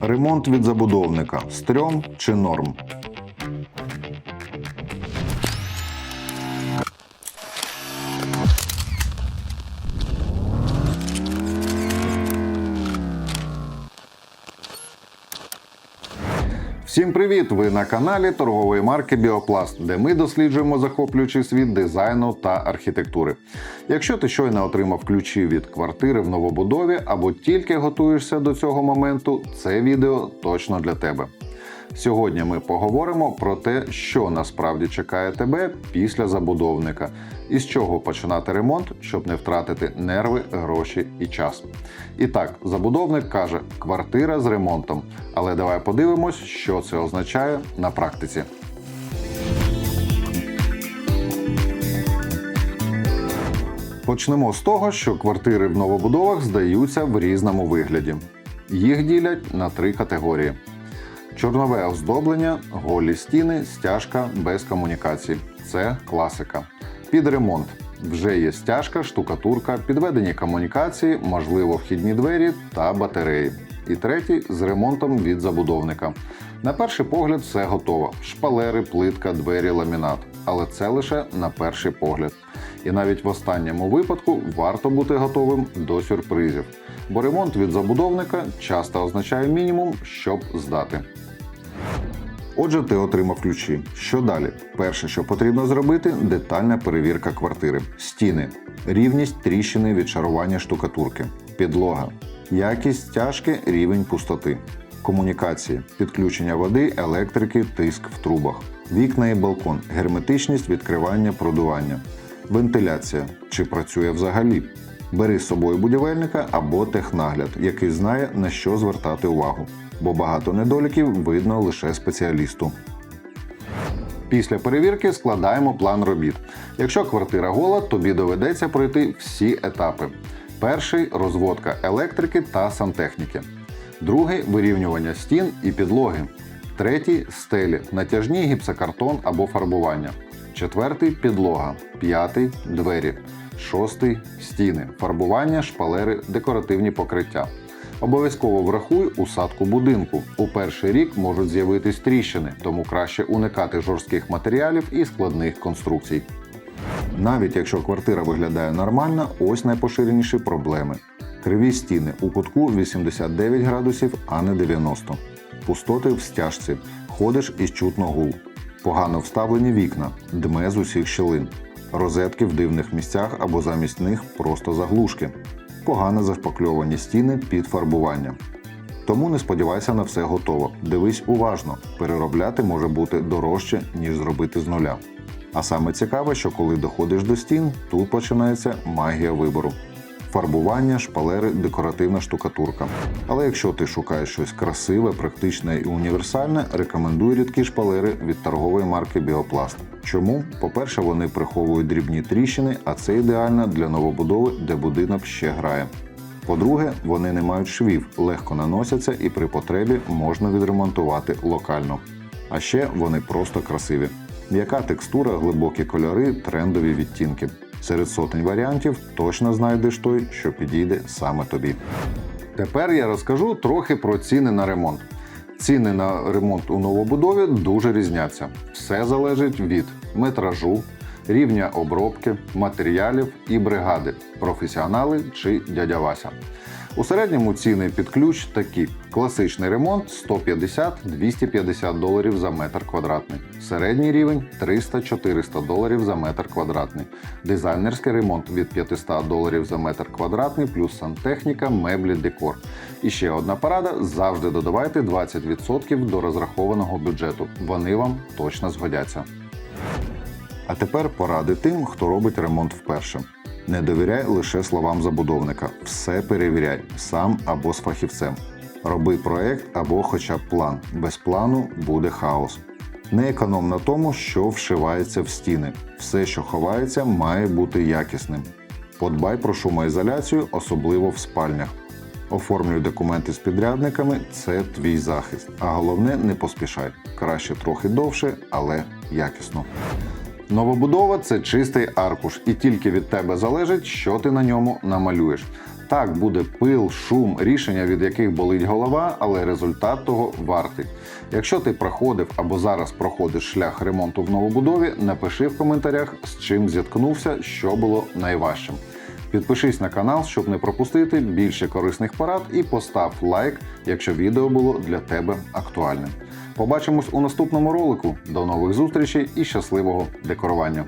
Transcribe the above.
Ремонт від забудовника стрьом чи норм. Всім привіт! Ви на каналі торгової марки Біопласт, де ми досліджуємо захоплюючий світ дизайну та архітектури. Якщо ти щойно отримав ключі від квартири в новобудові або тільки готуєшся до цього моменту, це відео точно для тебе. Сьогодні ми поговоримо про те, що насправді чекає тебе після забудовника, і з чого починати ремонт, щоб не втратити нерви, гроші і час. І так, забудовник каже: квартира з ремонтом. Але давай подивимось, що це означає на практиці. Почнемо з того, що квартири в новобудовах здаються в різному вигляді. Їх ділять на три категорії: чорнове оздоблення, голі стіни, стяжка без комунікацій. Це класика. Під ремонт вже є стяжка, штукатурка, підведені комунікації, можливо, вхідні двері та батареї. І третій з ремонтом від забудовника. На перший погляд, все готово: шпалери, плитка, двері, ламінат. Але це лише на перший погляд. І навіть в останньому випадку варто бути готовим до сюрпризів, бо ремонт від забудовника часто означає мінімум, щоб здати. Отже, ти отримав ключі. Що далі? Перше, що потрібно зробити, детальна перевірка квартири. Стіни, рівність тріщини від шарування штукатурки, підлога, якість стяжки, рівень пустоти, комунікації, підключення води, електрики, тиск в трубах, вікна і балкон, герметичність відкривання, продування, вентиляція, чи працює взагалі. Бери з собою будівельника або технагляд, який знає на що звертати увагу, бо багато недоліків видно лише спеціалісту. Після перевірки складаємо план робіт. Якщо квартира гола, тобі доведеться пройти всі етапи. Перший розводка електрики та сантехніки. Другий вирівнювання стін і підлоги. Третій стелі, натяжні гіпсокартон або фарбування. Четвертий підлога. П'ятий двері. Шостий стіни, фарбування, шпалери, декоративні покриття. Обов'язково врахуй усадку будинку. У перший рік можуть з'явитись тріщини, тому краще уникати жорстких матеріалів і складних конструкцій. Навіть якщо квартира виглядає нормально, ось найпоширеніші проблеми. Криві стіни у кутку 89 градусів, а не 90. Пустоти в стяжці. Ходиш і чутно гул. Погано вставлені вікна, дме з усіх щілин. Розетки в дивних місцях або замість них просто заглушки. Погано зашпакльовані стіни під фарбування. Тому не сподівайся на все готово. Дивись уважно, переробляти може бути дорожче, ніж зробити з нуля. А саме цікаве, що коли доходиш до стін, тут починається магія вибору. Фарбування, шпалери, декоративна штукатурка. Але якщо ти шукаєш щось красиве, практичне і універсальне, рекомендую рідкі шпалери від торгової марки Біопласт. Чому? По-перше, вони приховують дрібні тріщини, а це ідеально для новобудови, де будинок ще грає. По-друге, вони не мають швів, легко наносяться і при потребі можна відремонтувати локально. А ще вони просто красиві. М'яка текстура, глибокі кольори, трендові відтінки. Серед сотень варіантів точно знайдеш той, що підійде саме тобі. Тепер я розкажу трохи про ціни на ремонт. Ціни на ремонт у новобудові дуже різняться. Все залежить від метражу, рівня обробки, матеріалів і бригади, професіонали чи дядя Вася. У середньому ціни під ключ такі: класичний ремонт 150-250 доларів за метр квадратний, середній рівень 300-400 доларів за метр квадратний, дизайнерський ремонт від 500 доларів за метр квадратний, плюс сантехніка, меблі, декор. І ще одна порада: завжди додавайте 20% до розрахованого бюджету. Вони вам точно згодяться. А тепер поради тим, хто робить ремонт вперше. Не довіряй лише словам забудовника. Все перевіряй сам або з фахівцем. Роби проект або хоча б план. Без плану буде хаос. Не економ на тому, що вшивається в стіни. Все, що ховається, має бути якісним. Подбай про шумоізоляцію, особливо в спальнях. Оформлюй документи з підрядниками це твій захист. А головне, не поспішай. Краще трохи довше, але якісно. Новобудова це чистий аркуш, і тільки від тебе залежить, що ти на ньому намалюєш. Так, буде пил, шум, рішення, від яких болить голова, але результат того вартий. Якщо ти проходив або зараз проходиш шлях ремонту в новобудові, напиши в коментарях, з чим зіткнувся, що було найважчим. Підпишись на канал, щоб не пропустити більше корисних порад, і постав лайк, якщо відео було для тебе актуальним. Побачимось у наступному ролику. До нових зустрічей і щасливого декорування!